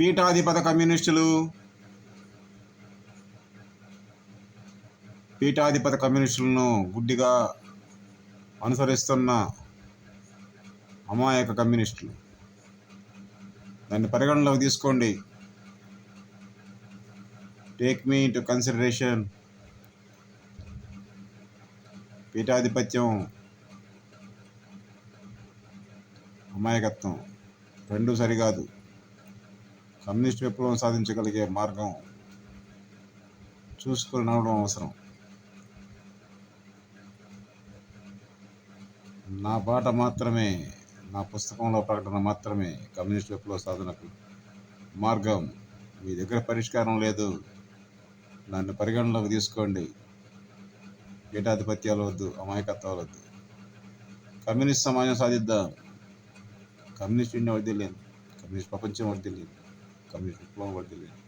పీఠాధిపత కమ్యూనిస్టులు. పీఠాధిపత కమ్యూనిస్టులను గుడ్డిగా అనుసరిస్తున్న అమాయక కమ్యూనిస్టులు. దాన్ని పరిగణలోకి తీసుకోండి. టేక్ మీ టు కన్సిడరేషన్ పీఠాధిపత్యం అమాయకత్వం. రెండు సరికాదు. కమ్యూనిస్ట్ విప్లవం సాధించగలిగే మార్గం చూసుకొని నవ్వడం అవసరం. నా పాట మాత్రమే నా పుస్తకంలో ప్రకటన మాత్రమే కమ్యూనిస్ట్ విప్లవ సాధనకు మార్గం. మీ దగ్గర పరిష్కారం లేదు. నన్ను పరిగణలోకి తీసుకోండి. పీఠాధిపత్యాలు వద్దు అమాయకత్వాలు వద్దు. కమ్యూనిస్ట్ సమాజం సాధిద్దాం. కమ్యూనిస్ట్ ఇండియా వర్దిలేదు కమ్యూనిస్ట్ ప్రపంచం వర్దిలేదు కమ్యూనిస్ట్ విప్లవం వర్దిల్లేదు